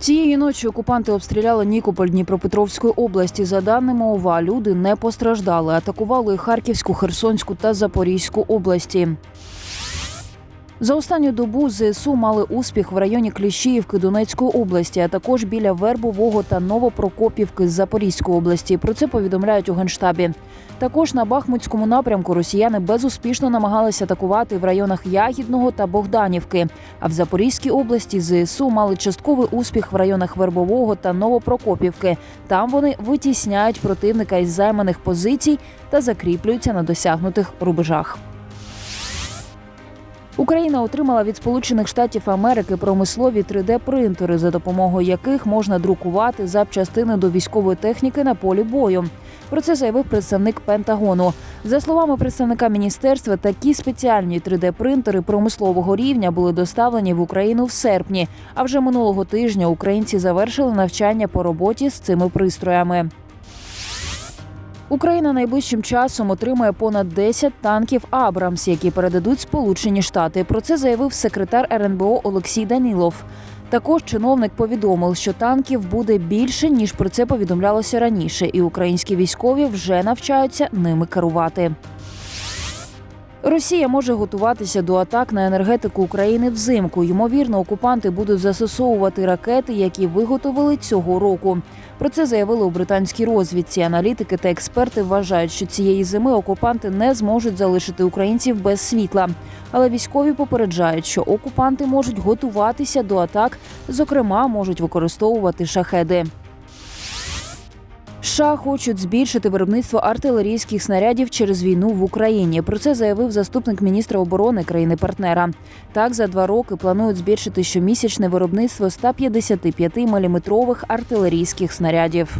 Цієї ночі окупанти обстріляли Нікополь Дніпропетровської області. За даними ОВА, люди не постраждали. Атакували Харківську, Херсонську та Запорізьку області. За останню добу ЗСУ мали успіх в районі Кліщіївки Донецької області, а також біля Вербового та Новопрокопівки з Запорізької області. Про це повідомляють у генштабі. Також на Бахмутському напрямку росіяни безуспішно намагалися атакувати в районах Ягідного та Богданівки. А в Запорізькій області ЗСУ мали частковий успіх в районах Вербового та Новопрокопівки. Там вони витісняють противника із займаних позицій та закріплюються на досягнутих рубежах. Україна отримала від Сполучених Штатів Америки промислові 3D-принтери, за допомогою яких можна друкувати запчастини до військової техніки на полі бою. Про це заявив представник Пентагону. За словами представника міністерства, такі спеціальні 3D-принтери промислового рівня були доставлені в Україну в серпні. А вже минулого тижня українці завершили навчання по роботі з цими пристроями. Україна найближчим часом отримає понад 10 танків Абрамс, які передадуть Сполучені Штати. Про це заявив секретар РНБО Олексій Данілов. Також чиновник повідомив, що танків буде більше ніж про це повідомлялося раніше, і українські військові вже навчаються ними керувати. Росія може готуватися до атак на енергетику України взимку. Ймовірно, окупанти будуть застосовувати ракети, які виготовили цього року. Про це заявили у британській розвідці. Аналітики та експерти вважають, що цієї зими окупанти не зможуть залишити українців без світла. Але військові попереджають, що окупанти можуть готуватися до атак, зокрема, можуть використовувати шахеди. США хочуть збільшити виробництво артилерійських снарядів через війну в Україні. Про це заявив заступник міністра оборони країни-партнера. Так, за два роки планують збільшити щомісячне виробництво 155 мм артилерійських снарядів.